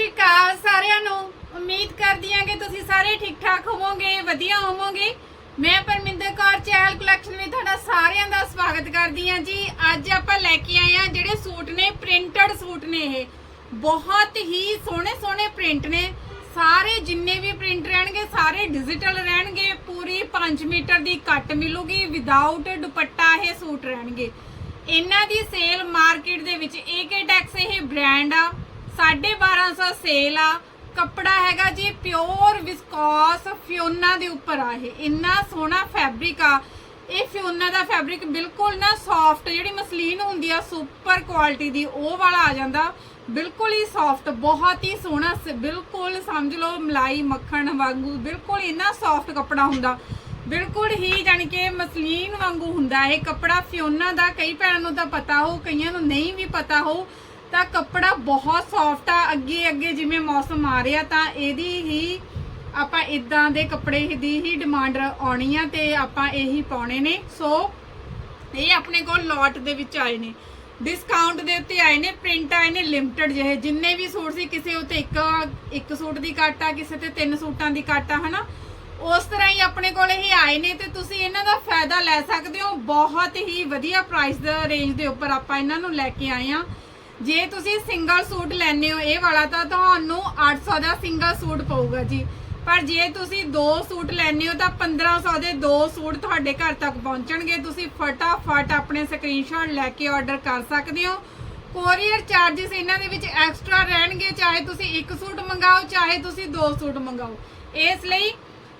ਸ਼੍ਰੀ ਅਕਾਲ ਸਾਰਿਆਂ ਨੂੰ। ਉਮੀਦ ਕਰਦੀ ਹਾਂ ਕਿ ਤੁਸੀਂ ਸਾਰੇ ਠੀਕ ਠਾਕ ਹੋਵੋਗੇ, ਵਧੀਆ ਹੋਵੋਗੇ। ਮੈਂ ਪਰਮਿੰਦਰ ਕੌਰ, ਚਹਿਲ ਕਲੈਕਸ਼ਨ ਵਿੱਚ ਤੁਹਾਡਾ ਸਾਰਿਆਂ ਦਾ ਸਵਾਗਤ ਕਰਦੀ ਹਾਂ ਜੀ। ਅੱਜ ਆਪਾਂ ਲੈ ਕੇ ਆਏ ਹਾਂ ਜਿਹੜੇ ਸੂਟ ਨੇ ਪ੍ਰਿੰਟਡ ਸੂਟ ਨੇ ਇਹ। ਬਹੁਤ ਹੀ ਸੋਹਣੇ ਸੋਹਣੇ ਪ੍ਰਿੰਟ ਨੇ। ਸਾਰੇ ਜਿੰਨੇ ਵੀ ਪ੍ਰਿੰਟ ਰਹਿਣਗੇ, ਸਾਰੇ ਡਿਜੀਟਲ ਰਹਿਣਗੇ। ਪੂਰੀ 5 ਮੀਟਰ ਦੀ ਕੱਟ ਮਿਲੂਗੀ। ਵਿਦਆਊਟ ਦੁਪੱਟਾ ਇਹ ਸੂਟ ਰਹਿਣਗੇ। ਇਹਨਾਂ ਦੀ ਸੇਲ ਮਾਰਕੀਟ ਦੇ ਵਿੱਚ ਏਕੇ ਟੈਕਸ ਇਹ ਬ੍ਰਾਂਡ ਆ। 1250 ਸੇਲ ਆ। ਕੱਪੜਾ ਹੈਗਾ ਜੀ ਪਿਓਰ ਵਿਸਕੋਸ ਫਿਓਨਾ ਦੇ ਉੱਪਰ ਆ ਇਹ। ਇੰਨਾ ਸੋਹਣਾ ਫੈਬਰਿਕ ਆ। ਇਹ ਫਿਓਨਾ ਦਾ ਫੈਬਰਿਕ ਬਿਲਕੁਲ ਨਾ ਸੌਫਟ ਜਿਹੜੀ ਮਸਲੀਨ ਹੁੰਦੀ ਆ ਸੁਪਰ ਕੁਆਲਿਟੀ ਦੀ, ਉਹ ਵਾਲਾ ਆ ਜਾਂਦਾ। ਬਿਲਕੁਲ ਹੀ ਸੌਫਟ ਬਹੁਤ ਹੀ ਸੋਹਣਾ ਸ- ਬਿਲਕੁਲ ਸਮਝ ਲਓ ਮਲਾਈ ਮੱਖਣ ਵਾਂਗੂ, ਬਿਲਕੁਲ ਇੰਨਾ ਸੌਫਟ ਕੱਪੜਾ ਹੁੰਦਾ। ਬਿਲਕੁਲ ਹੀ ਜਾਣੀ ਕਿ ਮਸਲੀਨ ਵਾਂਗੂ ਹੁੰਦਾ। ਇਹ ਕੱਪੜਾ ਫਿਓਨਾ ਦਾ, ਕਈ ਭੈਣਾਂ ਨੂੰ ਤਾਂ ਪਤਾ ਹੋ, ਕਈਆਂ ਨੂੰ ਨਹੀਂ ਵੀ ਪਤਾ ਹੋ। ਤਾਂ ਕੱਪੜਾ ਬਹੁਤ ਸੌਫਟ ਆ ਅੱਗੇ ਅੱਗੇ ਜਿਵੇਂ ਮੌਸਮ ਆ ਰਿਹਾ ਤਾਂ ਇਹਦੀ ਹੀ ਆਪਾਂ ਇਦਾਂ ਦੇ ਕੱਪੜੇ ਦੀ ਹੀ ਡਿਮਾਂਡ ਆਉਣੀ ਆ ਤੇ ਆਪਾਂ ਇਹੀ ਪਾਉਣੇ ਨੇ। ਸੋ ਇਹ ਆਪਣੇ ਕੋਲ ਲੋਟ ਦੇ ਵਿੱਚ ਆਏ ਨੇ। ਡਿਸਕਾਊਂਟ ਦੇ ਉੱਤੇ ਆਏ ਨੇ ਪ੍ਰਿੰਟ ਆਏ ਨੇ ਲਿਮਟਿਡ ਜਿਹੇ। ਜਿੰਨੇ ਵੀ ਸੂਟ ਸੀ, ਕਿਸੇ ਉੱਤੇ ਇੱਕ ਇੱਕ ਸੂਟ ਦੀ ਕੱਟ ਆ, ਕਿਸੇ ਤੇ ਤਿੰਨ ਸੂਟਾਂ ਦੀ ਕੱਟ ਆ, ਹਨਾ? ਉਸ ਤਰ੍ਹਾਂ ਹੀ ਆਪਣੇ ਕੋਲ ਇਹ ਆਏ ਨੇ ਤੇ ਤੁਸੀਂ ਇਹਨਾਂ ਦਾ ਫਾਇਦਾ ਲੈ ਸਕਦੇ ਹੋ। ਬਹੁਤ ਹੀ ਵਧੀਆ ਪ੍ਰਾਈਸ ਦਾ ਰੇਂਜ ਦੇ ਉੱਪਰ ਆਪਾਂ ਇਹਨਾਂ ਨੂੰ ਲੈ ਕੇ ਆਏ ਆ। ਜੇ ਤੁਸੀਂ ਸਿੰਗਲ ਸੂਟ ਲੈਣੇ ਹੋ, ਇਹ ਵਾਲਾ ਤਾਂ ਤੁਹਾਨੂੰ 800 ਦਾ ਸਿੰਗਲ ਸੂਟ ਪਊਗਾ ਜੀ। ਪਰ ਜੇ ਤੁਸੀਂ ਦੋ ਸੂਟ ਲੈਣੇ ਹੋ, ਤਾਂ 1500 ਦੇ ਦੋ ਸੂਟ ਤੁਹਾਡੇ ਘਰ ਤੱਕ ਪਹੁੰਚਣਗੇ। ਤੁਸੀਂ ਫਟਾਫਟ ਆਪਣੇ ਸਕਰੀਨਸ਼ਾਟ ਲੈ ਕੇ ਆਰਡਰ ਕਰ ਸਕਦੇ ਹੋ। ਕੋਰੀਅਰ ਚਾਰजेस ਇਹਨਾਂ ਦੇ ਵਿੱਚ ਐਕਸਟਰਾ ਰਹਿਣਗੇ, ਚਾਹੇ ਤੁਸੀਂ ਇੱਕ ਸੂਟ ਮੰਗਾਓ, ਚਾਹੇ ਤੁਸੀਂ ਦੋ ਸੂਟ ਮੰਗਾਓ। ਇਸ ਲਈ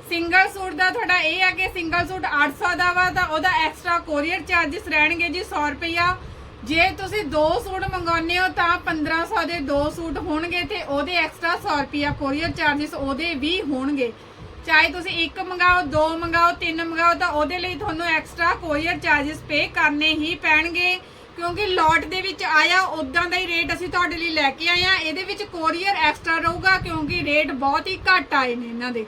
ਸਿੰਗਲ ਸੂਟ ਦਾ ਤੁਹਾਡਾ ਇਹ ਆ ਕਿ ਸਿੰਗਲ ਸੂਟ 800 ਦਾ ਵਾ, ਤਾਂ ਉਹਦਾ ਐਕਸਟਰਾ ਕੋਰੀਅਰ ਚਾਰजेस ਰਹਿਣਗੇ ਜੀ 100 ਰੁਪਇਆ ਜੇ ਤੁਸੀਂ ਦੋ ਸੂਟ ਮੰਗਾਉਨੇ ਹੋ, ਤਾਂ 1500 ਦੇ ਦੋ ਸੂਟ ਹੋਣਗੇ ਤੇ ਉਹਦੇ ਐਕਸਟਰਾ 100 ਰੁਪਿਆ ਕੋਰੀਅਰ ਚਾਰजेस ਉਹਦੇ ਵੀ ਹੋਣਗੇ। ਚਾਹੇ ਤੁਸੀਂ ਇੱਕ ਮੰਗਾਓ, ਦੋ ਮੰਗਾਓ, ਤਿੰਨ ਮੰਗਾਓ, ਤਾਂ ਉਹਦੇ ਲਈ ਤੁਹਾਨੂੰ ਐਕਸਟਰਾ ਕੋਰੀਅਰ ਚਾਰजेस ਪੇ ਕਰਨੇ ਹੀ ਪੈਣਗੇ। ਕਿਉਂਕਿ ਲੋਟ ਦੇ ਵਿੱਚ ਆਇਆ ਉਦਾਂ ਦਾ ਹੀ ਰੇਟ ਅਸੀਂ ਤੁਹਾਡੇ ਲਈ ਲੈ ਕੇ ਆਏ ਆ ਇਹਦੇ ਵਿੱਚ ਕੋਰੀਅਰ ਐਕਸਟਰਾ ਰਹੂਗਾ ਕਿਉਂਕਿ ਰੇਟ ਬਹੁਤ ਹੀ ਘੱਟ ਆਏ ਨੇ ਇਹਨਾਂ ਦੇ।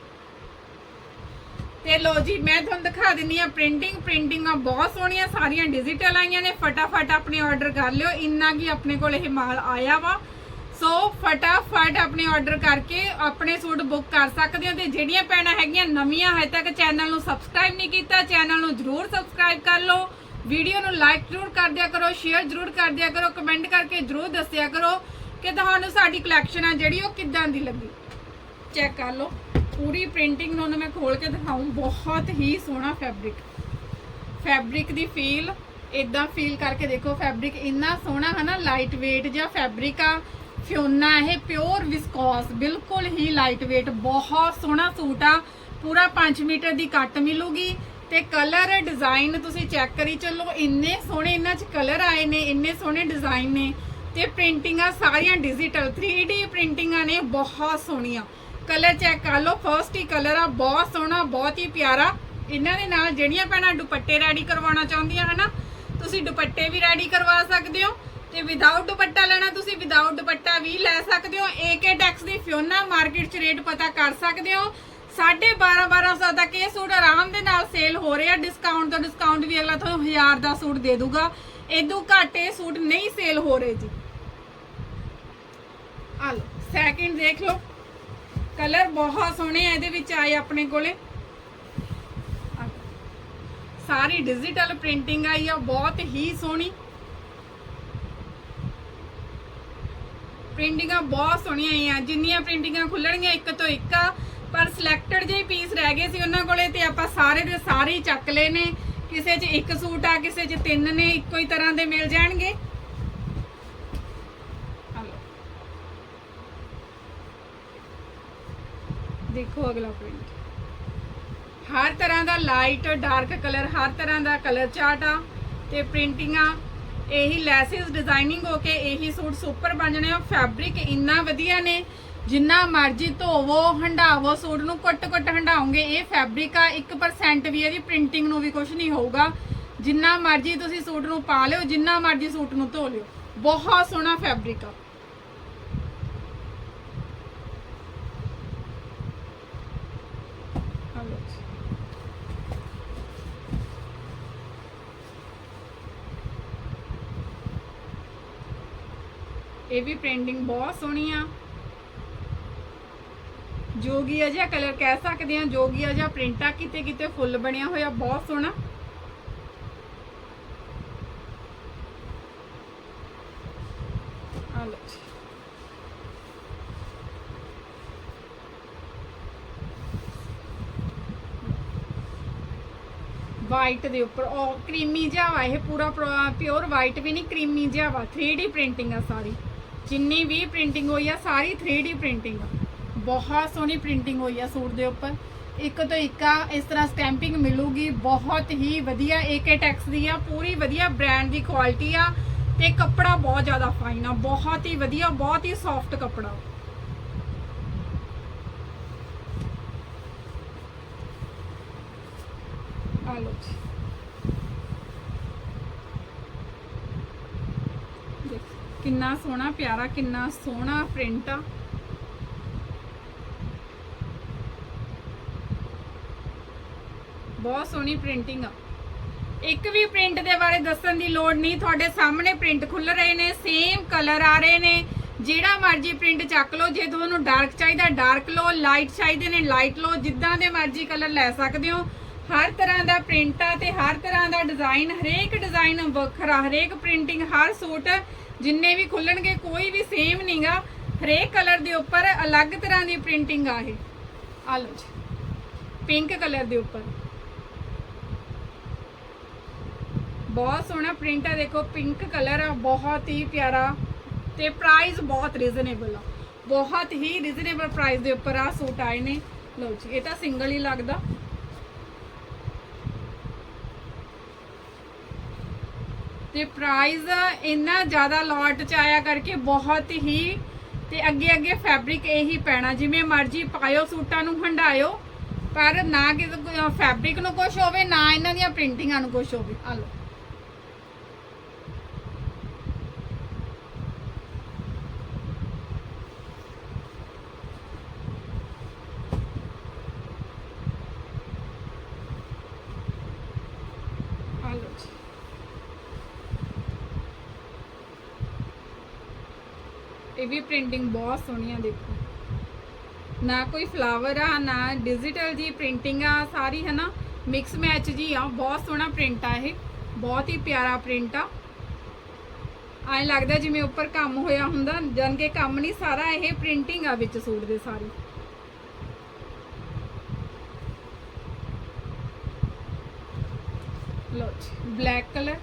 ਤੇ ਲੋ ਜੀ, ਮੈਂ ਤੁਹਾਨੂੰ ਦਿਖਾ ਦਿੰਨੀ ਆ ਪ੍ਰਿੰਟਿੰਗ ਪ੍ਰਿੰਟਿੰਗਾਂ ਬਹੁਤ ਸੋਹਣੀਆਂ ਸਾਰੀਆਂ ਡਿਜੀਟਲ ਆਈਆਂ ਨੇ। ਫਟਾਫਟ ਆਪਣੇ ਆਰਡਰ ਕਰ ਲਿਓ, ਇੰਨਾ ਕੀ ਆਪਣੇ ਕੋਲ ਇਹ ਮਾਲ ਆਇਆ ਵਾ। ਸੋ ਫਟਾਫਟ ਆਪਣੇ ਆਰਡਰ ਕਰਕੇ ਆਪਣੇ ਸੂਟ ਬੁੱਕ ਕਰ ਸਕਦੇ ਹੋ ਤੇ ਜਿਹੜੀਆਂ ਪੈਣਾ ਹੈਗੀਆਂ ਨਵੀਆਂ ਹਜੇ ਤੱਕ ਚੈਨਲ ਨੂੰ ਸਬਸਕ੍ਰਾਈਬ ਨਹੀਂ ਕੀਤਾ ਚੈਨਲ ਨੂੰ ਜਰੂਰ ਸਬਸਕ੍ਰਾਈਬ ਕਰ ਲਓ। ਵੀਡੀਓ ਨੂੰ ਲਾਈਕ ਜਰੂਰ ਕਰ ਦਿਆ ਕਰੋ ਸ਼ੇਅਰ ਜਰੂਰ ਕਰ ਦਿਆ ਕਰੋ ਕਮੈਂਟ ਕਰਕੇ ਜਰੂਰ ਦੱਸਿਆ ਕਰੋ ਕਿ ਤੁਹਾਨੂੰ ਸਾਡੀ ਕਲੈਕਸ਼ਨ ਆ ਜਿਹੜੀ ਉਹ ਕਿੱਦਾਂ ਦੀ ਲੱਗੀ। ਚੈੱਕ ਕਰ ਲਓ। ਪੂਰੀ ਪ੍ਰਿੰਟਿੰਗ ਨੂੰ ਮੈਂ ਖੋਲ ਕੇ ਦਿਖਾਉਂ ਬਹੁਤ ਹੀ ਸੋਹਣਾ ਫੈਬਰਿਕ ਫੈਬਰਿਕ ਦੀ ਫੀਲ ਇਦਾਂ ਫੀਲ ਕਰਕੇ ਦੇਖੋ ਫੈਬਰਿਕ ਇੰਨਾ ਸੋਹਣਾ ਹੈ ਨਾ ਲਾਈਟ weight ਜਿਹਾ ਫੈਬਰਿਕ ਆ, ਫਿਓਨਾ, ਇਹ ਪਿਓਰ ਵਿਸਕੋਸ ਬਿਲਕੁਲ ਹੀ ਲਾਈਟ weight ਬਹੁਤ ਸੋਹਣਾ ਸੂਟ ਆ। ਪੂਰਾ 5 ਮੀਟਰ ਦੀ ਕੱਟ ਮਿਲੂਗੀ ਤੇ ਕਲਰ ਡਿਜ਼ਾਈਨ ਤੁਸੀਂ ਚੈੱਕ ਕਰੀ ਚੱਲੋ, ਇੰਨੇ ਸੋਹਣੇ ਇਹਨਾਂ 'ਚ ਕਲਰ ਆਏ ਨੇ, ਇੰਨੇ ਸੋਹਣੇ ਡਿਜ਼ਾਈਨ ਨੇ ਤੇ ਪ੍ਰਿੰਟਿੰਗਾਂ ਸਾਰੀਆਂ ਡਿਜੀਟਲ 3D ਪ੍ਰਿੰਟਿੰਗਾਂ ਨੇ, ਬਹੁਤ ਸੋਹਣੀਆਂ। ਕਲਰ ਚੈੱਕ ਕਰ ਲਓ ਫਰਸਟ ਹੀ ਕਲਰ ਆ, ਬਹੁਤ ਸੋਹਣਾ, ਬਹੁਤ ਹੀ ਪਿਆਰਾ। ਇਹਨਾਂ ਦੇ ਨਾਲ ਜਿਹੜੀਆਂ ਭੈਣਾਂ ਦੁਪੱਟੇ ਰੈਡੀ ਕਰਵਾਉਣਾ ਚਾਹੁੰਦੀਆਂ, ਹਨਾ, ਤੁਸੀਂ ਦੁਪੱਟੇ ਵੀ ਰੈਡੀ ਕਰਵਾ ਸਕਦੇ ਹੋ ਤੇ ਵਿਦਆਊਟ ਦੁਪੱਟਾ ਲੈਣਾ, ਤੁਸੀਂ ਵਿਦਆਊਟ ਦੁਪੱਟਾ ਵੀ ਲੈ ਸਕਦੇ ਹੋ। ਏਕੇ ਟੈਕਸ ਦੀ ਫਿਓਨਾ ਮਾਰਕੀਟ 'ਚ ਰੇਟ ਪਤਾ ਕਰ ਸਕਦੇ ਹੋ। 12.5 1200 ਤੱਕ ਇਹ ਸੂਟ ਆਰਾਮ ਦੇ ਨਾਲ ਸੇਲ ਹੋ ਰਿਹਾ। ਡਿਸਕਾਊਂਟ ਤੋਂ ਡਿਸਕਾਊਂਟ ਵੀ ਅਗਲਾ ਤੁਹਾਨੂੰ 1000 ਦਾ ਸੂਟ ਦੇ ਦੂਗਾ। ਇਦੋਂ ਘੱਟ ਇਹ ਸੂਟ ਨਹੀਂ ਸੇਲ ਹੋ ਰਹੇ ਜੀ। ਆ ਲਓ ਸੈਕਿੰਡ ਦੇਖ ਲਓ। ਕਲਰ ਬਹੁਤ ਸੋਹਣੇ ਆ, ਇਹਦੇ ਵਿੱਚ ਆਏ ਆਪਣੇ ਕੋਲੇ। ਸਾਰੀ ਡਿਜੀਟਲ ਪ੍ਰਿੰਟਿੰਗ ਆਈ ਆ, ਬਹੁਤ ਹੀ ਸੋਹਣੀ। ਪ੍ਰਿੰਟਿੰਗਾਂ ਬਹੁਤ ਸੋਹਣੀਆਂ ਆਈਆਂ, ਜਿੰਨੀਆਂ ਪ੍ਰਿੰਟਿੰਗਾਂ ਖੁੱਲਣਗੀਆਂ ਇੱਕ ਤੋਂ ਇੱਕ ਆ, ਪਰ ਸਿਲੈਕਟਡ ਜਿਹੇ ਪੀਸ ਰਹਿ ਗਏ ਸੀ ਉਹਨਾਂ ਕੋਲੇ ਤੇ ਆਪਾਂ ਸਾਰੇ ਦੇ ਸਾਰੇ ਹੀ ਚੱਕ ਲਏ ਨੇ। ਕਿਸੇ 'ਚ ਇੱਕ ਸੂਟ ਆ, ਕਿਸੇ 'ਚ ਤਿੰਨ ਨੇ, ਇੱਕੋ ਹੀ ਤਰ੍ਹਾਂ ਦੇ ਮਿਲ ਜਾਣਗੇ ਆ ਲਓ ਦੇਖੋ ਅਗਲਾ ਪ੍ਰਿੰਟ ਹਰ ਤਰ੍ਹਾਂ ਦਾ ਲਾਈਟ ਡਾਰਕ ਕਲਰ ਹਰ ਤਰ੍ਹਾਂ ਦਾ ਕਲਰ ਚਾਰਟ ਆ ਤੇ ਪ੍ਰਿੰਟਿੰਗਾਂ ਇਹੀ ਲੈਸਿਸ ਡਿਜ਼ਾਈਨਿੰਗ ਹੋ ਕੇ ਇਹੀ ਸੂਟ ਸੁਪਰ ਬਣ ਜਾਣੇ ਆ। ਫੈਬਰਿਕ ਇੰਨਾ ਵਧੀਆ ਨੇ, ਜਿੰਨਾ ਮਰਜ਼ੀ ਧੋਵੋ, ਹੰਡਾਵੋ, ਸੂਟ ਨੂੰ ਕੁੱਟ-ਕੁੱਟ ਹੰਡਾਓਗੇ, ਇਹ ਫੈਬਰਿਕ ਆ। 1% ਵੀ ਇਹਦੀ ਪ੍ਰਿੰਟਿੰਗ ਨੂੰ ਵੀ ਕੁਝ ਨਹੀਂ ਹੋਊਗਾ। ਜਿੰਨਾ ਮਰਜ਼ੀ ਤੁਸੀਂ ਸੂਟ ਨੂੰ ਪਾ ਲਿਓ, ਜਿੰਨਾ ਮਰਜ਼ੀ ਸੂਟ ਨੂੰ ਧੋ ਲਿਓ। ਬਹੁਤ ਸੋਹਣਾ ਫੈਬਰਿਕ ਆ ਆ ਲਓ ਜੀ। ਇਹ ਵੀ ਪ੍ਰਿੰਟਿੰਗ ਬਹੁਤ ਸੋਹਣੀ ਆ। ਜੋਗੀਆ ਜਿਹਾ ਕਲਰ ਕਹਿ ਸਕਦੇ ਆ ਜੋਗੀਆ ਜਿਹਾ ਪ੍ਰਿੰਟ ਆ, ਕਿਤੇ ਕਿਤੇ ਫੁੱਲ ਬਣਿਆ ਹੋਇਆ ਬਹੁਤ ਸੋਹਣਾ। ਆ ਲਓ ਵਾਈਟ ਦੇ ਉੱਪਰ। ਉਹ ਕਰੀਮੀ ਜਿਹਾ ਵਾ, ਇਹ ਪੂਰਾ ਪਿਓਰ ਵਾਈਟ ਵੀ ਨਹੀਂ ਕਰੀਮੀ ਜਿਹਾ ਵਾ। 3D ਪ੍ਰਿੰਟਿੰਗ ਆ ਸਾਰੀ। ਜਿੰਨੀ ਵੀ ਪ੍ਰਿੰਟਿੰਗ ਹੋਈ ਆ, ਸਾਰੀ 3D ਪ੍ਰਿੰਟਿੰਗ ਆ। ਬਹੁਤ ਸੋਹਣੀ ਪ੍ਰਿੰਟਿੰਗ ਹੋਈ ਆ ਸੂਟ ਦੇ ਉੱਪਰ। ਇੱਕ ਤੋਂ ਇੱਕ ਆ, ਇਸ ਤਰ੍ਹਾਂ ਸਟੈਂਪਿੰਗ ਮਿਲੂਗੀ। ਬਹੁਤ ਹੀ ਵਧੀਆ ਏਕੇ ਟੈਕਸ ਦੀ ਆ। ਪੂਰੀ ਵਧੀਆ ਬ੍ਰਾਂਡ ਦੀ ਕੁਆਲਿਟੀ ਆ। ਤੇ ਕੱਪੜਾ ਬਹੁਤ ਜ਼ਿਆਦਾ ਫਾਈਨ ਆ। ਬਹੁਤ ਹੀ ਵਧੀਆ, ਬਹੁਤ ਹੀ ਸੌਫਟ ਕੱਪੜਾ। ਆ ਲਓ ਜੀ ਕਿੰਨਾ ਸੋਹਣਾ ਪਿਆਰਾ, ਕਿੰਨਾ ਸੋਹਣਾ ਪ੍ਰਿੰਟ ਆ। ਬਹੁਤ ਸੋਹਣੀ ਪ੍ਰਿੰਟਿੰਗ ਆ। ਇੱਕ ਵੀ ਪ੍ਰਿੰਟ ਦੇ ਬਾਰੇ ਦੱਸਣ ਦੀ ਲੋੜ ਨਹੀਂ, ਤੁਹਾਡੇ ਸਾਹਮਣੇ ਪ੍ਰਿੰਟ ਖੁੱਲ ਰਹੇ ਨੇ ਸੇਮ ਕਲਰ ਆ ਰਹੇ ਨੇ। ਜਿਹੜਾ ਮਰਜ਼ੀ ਪ੍ਰਿੰਟ ਚੱਕ ਲਓ, ਜੇ ਤੁਹਾਨੂੰ ਡਾਰਕ ਚਾਹੀਦਾ ਡਾਰਕ ਲਓ ਲਾਈਟ ਚਾਹੀਦੇ ਨੇ ਲਾਈਟ ਲਓ, ਜਿੱਦਾਂ ਦੇ ਮਰਜ਼ੀ ਕਲਰ ਲੈ ਸਕਦੇ ਹੋ। ਹਰ ਤਰ੍ਹਾਂ ਦਾ ਪ੍ਰਿੰਟ ਆ ਤੇ ਹਰ ਤਰ੍ਹਾਂ ਦਾ ਡਿਜ਼ਾਈਨ, ਹਰੇਕ ਡਿਜ਼ਾਈਨ ਵੱਖਰਾ, ਹਰੇਕ ਪ੍ਰਿੰਟਿੰਗ ਹਰ ਸੂਟ ਜਿੰਨੇ ਵੀ ਖੁੱਲਣਗੇ, ਕੋਈ ਵੀ ਸੇਮ ਨਹੀਂਗਾ। ਹਰੇਕ ਕਲਰ ਦੇ ਉੱਪਰ ਅਲੱਗ ਤਰ੍ਹਾਂ ਦੀ ਪ੍ਰਿੰਟਿੰਗ ਆ ਇਹ। ਆ ਲਓ ਜੀ। ਪਿੰਕ ਕਲਰ ਦੇ ਉੱਪਰ। ਬਹੁਤ ਸੋਹਣਾ ਪ੍ਰਿੰਟ ਆ, ਦੇਖੋ ਪਿੰਕ ਕਲਰ ਆ, ਬਹੁਤ ਹੀ ਪਿਆਰਾ ਤੇ ਪ੍ਰਾਈਸ ਬਹੁਤ ਰੀਜ਼ਨੇਬਲ ਆ। ਬਹੁਤ ਹੀ ਰੀਜ਼ਨੇਬਲ ਪ੍ਰਾਈਸ ਦੇ ਉੱਪਰ ਆ ਸੂਟ ਆਏ ਨੇ। ਲਓ ਜੀ, ਇਹ ਤਾਂ ਸਿੰਗਲ ਹੀ ਲੱਗਦਾ। ਤੇ ਪ੍ਰਾਈਸ ਇੰਨਾ ਜ਼ਿਆਦਾ ਲੋਟ ਚ ਆਇਆ ਕਰਕੇ ਬਹੁਤ ਹੀ ਤੇ ਅੱਗੇ ਅੱਗੇ ਫੈਬਰਿਕ ਇਹੀ ਪੈਣਾ। ਜਿਵੇਂ ਮਰਜ਼ੀ ਪਾਇਓ, ਸੂਟਾਂ ਨੂੰ ਹੰਡਾਇਓ ਪਰ ਨਾ ਕਿ ਫੈਬਰਿਕ ਨੂੰ ਕੁਝ ਹੋਵੇ, ਨਾ ਇਹਨਾਂ ਦੀਆਂ ਪ੍ਰਿੰਟਿੰਗਾਂ ਨੂੰ ਕੁਝ ਹੋਵੇ। ਆ ਲਓ ਆ ਲਓ ਜੀ ਇਹ ਵੀ ਪ੍ਰਿੰਟਿੰਗ ਬਹੁਤ ਸੋਹਣੀ ਆ ਦੇਖੋ। ਨਾ ਕੋਈ ਫਲਾਵਰ ਆ, ਨਾ ਡਿਜੀਟਲ ਜੀ ਪ੍ਰਿੰਟਿੰਗ ਆ, ਸਾਰੀ ਹੈ ਨਾ ਮਿਕਸ ਮੈਚ ਜੀ ਆ, ਬਹੁਤ ਸੋਹਣਾ ਪ੍ਰਿੰਟ ਆ ਇਹ, ਬਹੁਤ ਹੀ ਪਿਆਰਾ ਪ੍ਰਿੰਟ ਆ। ਐਂ ਲੱਗਦਾ ਜਿਵੇਂ ਉੱਪਰ ਕੰਮ ਹੋਇਆ ਹੁੰਦਾ ਜਨ ਕੇ ਕੰਮ ਨਹੀਂ, ਸਾਰਾ ਇਹ ਪ੍ਰਿੰਟਿੰਗ ਆ ਵਿੱਚ ਸੂਟ ਦੇ ਸਾਰੀ। ਲੋ ਜੀ ਬਲੈਕ ਕਲਰ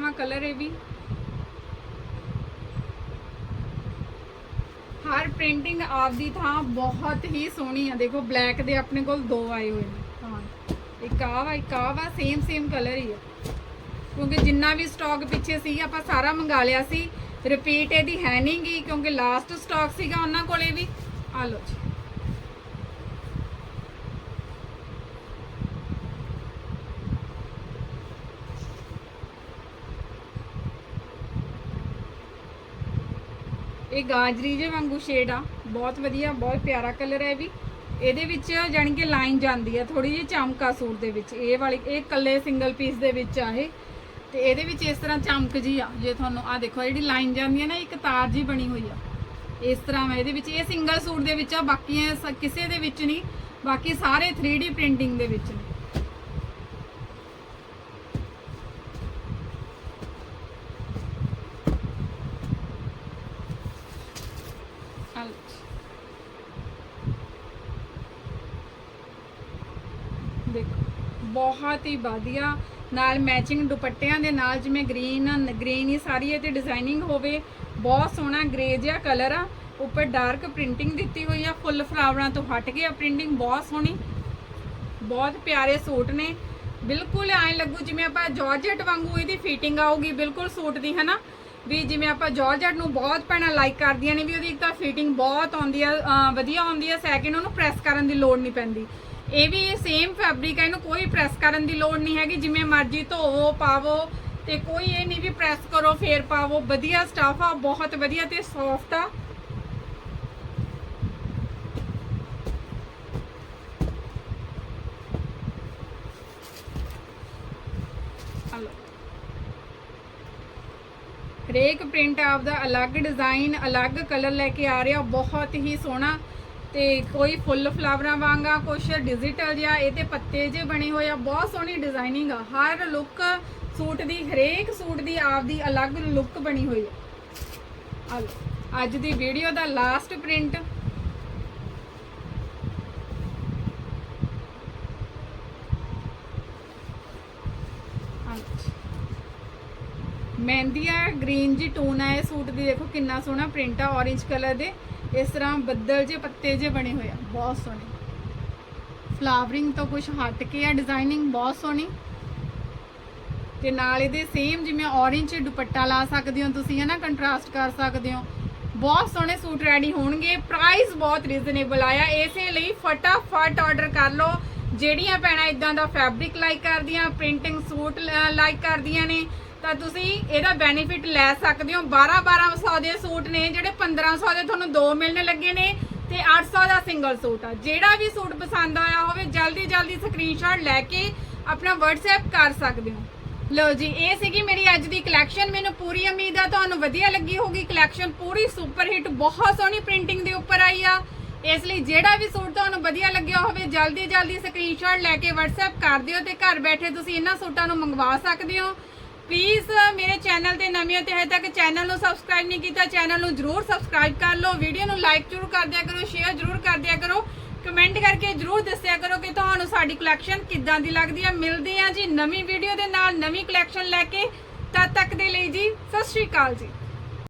ਬਹੁਤ ਕਲਰ ਇਹ ਵੀ ਹਰ ਪ੍ਰਿੰਟਿੰਗ ਆਪਦੀ ਥਾਂ ਬਹੁਤ ਹੀ ਸੋਹਣੀ ਆ ਦੇਖੋ ਬਲੈਕ ਦੇ ਆਪਣੇ ਕੋਲ ਦੋ ਆਏ ਹੋਏ ਨੇ ਹਾਂ ਇੱਕ ਆ ਵਾ ਇੱਕ ਆ ਵਾ ਸੇਮ ਸੇਮ ਕਲਰ ਹੀ ਆ ਕਿਉਂਕਿ ਜਿੰਨਾ ਵੀ ਸਟਾਕ ਪਿੱਛੇ ਸੀ ਆਪਾਂ ਸਾਰਾ ਮੰਗਾ ਲਿਆ ਸੀ ਰਿਪੀਟ ਇਹਦੀ ਹੈ ਨਹੀਂ ਗੀ ਕਿਉਂਕਿ ਲਾਸਟ ਸਟਾਕ ਸੀਗਾ ਉਹਨਾਂ ਕੋਲੇ ਵੀ ਆ ਲਓ ਜੀ ਇਹ ਗਾਜਰੀ ਜੇ ਵਾਂਗੂ ਸ਼ੇਡ ਆ। ਬਹੁਤ ਵਧੀਆ, ਬਹੁਤ ਪਿਆਰਾ ਕਲਰ ਹੈ ਇਹ ਵੀ। ਇਹਦੇ ਵਿੱਚ ਜਾਣੀ ਕਿ ਲਾਈਨ ਜਾਂਦੀ ਆ ਥੋੜੀ ਜਿਹੀ ਚਮਕਾ ਸੂਟ ਦੇ ਵਿੱਚ। ਇਹ ਵਾਲੀ, ਇਹ ਕੱਲੇ ਸਿੰਗਲ ਪੀਸ ਦੇ ਵਿੱਚ ਆ ਇਹ। ਤੇ ਇਹਦੇ ਵਿੱਚ ਇਸ ਤਰ੍ਹਾਂ ਚਮਕ ਜੀ ਆ, ਜੇ ਤੁਹਾਨੂੰ ਆ ਦੇਖੋ ਜਿਹੜੀ ਲਾਈਨ ਜਾਂਦੀ ਹੈ ਨਾ, ਇੱਕ ਤਾਰ ਜੀ ਬਣੀ ਹੋਈ ਆ। ਇਸ ਤਰ੍ਹਾਂ ਮੈਂ ਇਹਦੇ ਵਿੱਚ, ਇਹ ਸਿੰਗਲ ਸੂਟ ਦੇ ਵਿੱਚ ਆ, ਬਾਕੀ ਸ- ਕਿਸੇ ਦੇ ਵਿੱਚ ਨਹੀਂ, ਬਾਕੀ ਸਾਰੇ 3D ਪ੍ਰਿੰਟਿੰਗ ਦੇ ਵਿੱਚ ਨੇ ਆ ਲਓ ਜੀ। ਦੇਖੋ ਬਹੁਤ ਹੀ ਵਧੀਆ ਨਾਲ ਮੈਚਿੰਗ ਦੁਪੱਟਿਆਂ ਦੇ ਨਾਲ ਜਿਵੇਂ ਗ੍ਰੀਨ ਗ੍ਰੀਨ ਹੀ ਸਾਰੀ ਇਹ ਤੇ ਡਿਜ਼ਾਈਨਿੰਗ ਹੋਵੇ, ਬਹੁਤ ਸੋਹਣਾ ਗ੍ਰੇ ਜਿਹਾ ਕਲਰ ਆ। ਉੱਪਰ ਡਾਰਕ ਪ੍ਰਿੰਟਿੰਗ ਦਿੱਤੀ ਹੋਈ ਆ ਫੁੱਲ ਫਲਾਵਰਾਂ ਤੋਂ ਹਟ ਕੇ ਆ ਪ੍ਰਿੰਟਿੰਗ ਬਹੁਤ ਸੋਹਣੀ, ਬਹੁਤ ਪਿਆਰੇ ਸੂਟ ਨੇ। ਬਿਲਕੁਲ ਐਂ ਲੱਗੂ ਜਿਵੇਂ ਆਪਾਂ ਜਾਰਜਟ ਵਾਂਗੂ ਇਹਦੀ ਫਿਟਿੰਗ ਆਊਗੀ, ਬਿਲਕੁਲ ਸੂਟ ਦੀ, ਹਨਾ? ਵੀ ਜਿਵੇਂ ਆਪਾਂ ਜਾਰਜਟ ਨੂੰ ਬਹੁਤ ਪੈਣਾ ਲਾਈਕ ਕਰਦੀਆਂ ਨੇ ਵੀ ਉਹਦੀ ਇੱਕ ਤਾਂ ਫਿਟਿੰਗ ਬਹੁਤ ਆਉਂਦੀ ਆ ਵਧੀਆ ਆਉਂਦੀ ਆ ਸੈਕਿੰਡ ਉਹਨੂੰ ਪ੍ਰੈਸ ਕਰਨ ਦੀ ਲੋੜ ਨਹੀਂ ਪੈਂਦੀ। ਇਹ ਵੀ ਇਹ ਸੇਮ ਫੈਬਰਿਕ ਹੈ, ਇਹਨੂੰ ਕੋਈ ਪ੍ਰੈਸ ਕਰਨ ਦੀ ਲੋੜ ਨਹੀਂ ਹੈਗੀ, ਜਿਵੇਂ ਮਰਜ਼ੀ ਧੋਵੋ, ਪਾਵੋ ਤੇ ਕੋਈ ਇਹ ਨਹੀਂ ਵੀ ਪ੍ਰੈਸ ਕਰੋ, ਫੇਰ ਪਾਵੋ। ਵਧੀਆ ਸਟਾਫ ਆ, ਬਹੁਤ ਵਧੀਆ ਤੇ ਸੌਫਟ ਆ। ਹਰੇਕ ਪ੍ਰਿੰਟ ਆਪ ਦਾ ਅਲੱਗ ਡਿਜ਼ਾਈਨ ਅਲੱਗ ਕਲਰ ਲੈ ਕੇ ਆ ਰਿਹਾ, ਬਹੁਤ ਹੀ ਸੋਹਣਾ। ਤੇ ਕੋਈ ਫੁੱਲ ਫਲਾਵਰਾਂ ਵਾਂਗਾ, ਕੁਛ ਡਿਜੀਟਲ ਜਿਹਾ, ਇਹ ਪੱਤੇ ਜੇ ਬਣੇ ਹੋਏ ਆ, ਬਹੁਤ ਸੋਹਣੀ ਡਿਜ਼ਾਈਨਿੰਗ ਆ। ਹਰ ਲੁੱਕ ਸੂਟ ਦੀ, ਹਰੇਕ ਸੂਟ ਦੀ ਆਪਦੀ ਅਲੱਗ ਲੁੱਕ ਬਣੀ ਹੋਈ ਆ। ਅੱਜ ਦੀ ਵੀਡੀਓ ਦਾ ਲਾਸਟ ਪ੍ਰਿੰਟ ਮਹਿੰਦੀਆ ਗ੍ਰੀਨ ਜੀ ਟੋਨ ਆ ਇਹ ਸੂਟ ਦੀ, ਦੇਖੋ ਕਿੰਨਾ ਸੋਹਣਾ ਪ੍ਰਿੰਟ ਆ, orange ਕਲਰ ਦੇ। ਇਸ ਤਰ੍ਹਾਂ ਬੱਦਲ ਜੇ ਪੱਤੇ ਜੇ ਬਣੇ ਹੋਏ ਆ, ਬਹੁਤ ਸੋਹਣੇ। ਫਲਾਵਰਿੰਗ ਤੋਂ ਕੁਝ ਹਟ ਕੇ ਆ ਡਿਜ਼ਾਈਨਿੰਗ ਬਹੁਤ ਸੋਹਣੀ। ਤੇ ਨਾਲ ਇਹਦੇ ਸੇਮ ਜਿਵੇਂ orange ਦੁਪੱਟਾ ਲਾ ਸਕਦੇ ਹੋ ਤੁਸੀਂ ਹੈ ਨਾ ਕੰਟਰਾਸਟ ਕਰ ਸਕਦੇ ਹੋ। ਬਹੁਤ ਸੋਹਣੇ ਸੂਟ ਰੈਡੀ ਹੋਣਗੇ ਪ੍ਰਾਈਸ ਬਹੁਤ ਰੀਜ਼ਨੇਬਲ ਆਇਆ। ਇਸੇ ਲਈ ਫਟਾਫਟ ਆਰਡਰ ਕਰ ਲਓ। ਜਿਹੜੀਆਂ ਭੈਣਾਂ ਇਦਾਂ ਦਾ ਫੈਬਰਿਕ ਲਾਈਕ ਕਰਦੀਆਂ ਪ੍ਰਿੰਟਿੰਗ ਸੂਟ ਲਾਈਕ ਕਰਦੀਆਂ ਨੇ ਤਾਂ ਤੁਸੀਂ ਇਹਦਾ ਬੈਨੀਫਿਟ ਲੈ ਸਕਦੇ ਹੋ। 12 1200 ਦੇ ਸੂਟ ਨੇ, ਜਿਹੜੇ 1500 ਦੇ ਤੁਹਾਨੂੰ ਦੋ ਮਿਲਣ ਲੱਗੇ ਨੇ ਤੇ 800 ਦਾ ਸਿੰਗਲ ਸੂਟ ਆ। ਜਿਹੜਾ ਵੀ ਸੂਟ ਪਸੰਦ ਆਇਆ ਹੋਵੇ ਜਲਦੀ ਜਲਦੀ ਸਕਰੀਨਸ਼ਾਟ ਲੈ ਕੇ ਆਪਣਾ WhatsApp ਕਰ ਸਕਦੇ ਹੋ। ਲਓ ਜੀ, ਇਹ ਸੀਗੀ ਮੇਰੀ ਅੱਜ ਦੀ ਕਲੈਕਸ਼ਨ ਮੈਨੂੰ ਪੂਰੀ ਉਮੀਦ ਆ, ਤੁਹਾਨੂੰ ਵਧੀਆ ਲੱਗੀ ਹੋਗੀ ਕਲੈਕਸ਼ਨ ਪੂਰੀ ਸੁਪਰ ਹਿੱਟ ਬਹੁਤ ਸੋਹਣੀ ਪ੍ਰਿੰਟਿੰਗ ਦੇ ਉੱਪਰ ਆਈ ਆ। ਇਸ ਲਈ ਜਿਹੜਾ ਵੀ ਸੂਟ ਤੁਹਾਨੂੰ ਵਧੀਆ ਲੱਗਿਆ ਹੋਵੇ ਜਲਦੀ ਜਲਦੀ ਸਕਰੀਨਸ਼ਾਟ ਲੈ ਕੇ WhatsApp ਕਰ ਦਿਓ ਤੇ ਘਰ ਬੈਠੇ ਤੁਸੀਂ ਇਹਨਾਂ ਸੂਟਾਂ ਨੂੰ ਮੰਗਵਾ ਸਕਦੇ ਹੋ। ਪਲੀਜ਼ uh, ਮੇਰੇ ਚੈਨਲ ਤੇ ਨਵੇਂ ਹੋ ਤੇ ਹਜੇ ਤੱਕ ਚੈਨਲ ਨੂੰ ਸਬਸਕ੍ਰਾਈਬ ਨਹੀਂ ਕੀਤਾ ਚੈਨਲ ਨੂੰ ਜਰੂਰ ਸਬਸਕ੍ਰਾਈਬ ਕਰ ਲਓ ਵੀਡੀਓ ਨੂੰ ਲਾਈਕ ਜਰੂਰ ਕਰ ਦਿਆ ਕਰੋ ਸ਼ੇਅਰ ਜਰੂਰ ਕਰ ਦਿਆ ਕਰੋ ਕਮੈਂਟ ਕਰਕੇ ਜਰੂਰ ਦੱਸਿਆ ਕਰੋ ਕਿ ਤੁਹਾਨੂੰ ਸਾਡੀ ਕਲੈਕਸ਼ਨ ਕਿੱਦਾਂ ਦੀ ਲੱਗਦੀ ਹੈ। ਮਿਲਦੇ ਹਾਂ ਜੀ ਨਵੀਂ ਵੀਡੀਓ ਦੇ ਨਾਲ ਨਵੀਂ ਕਲੈਕਸ਼ਨ ਲੈ ਕੇ। ਤਦ ਤੱਕ ਦੇ ਲਈ ਜੀ, ਸਤਿ ਸ਼੍ਰੀ ਅਕਾਲ ਜੀ।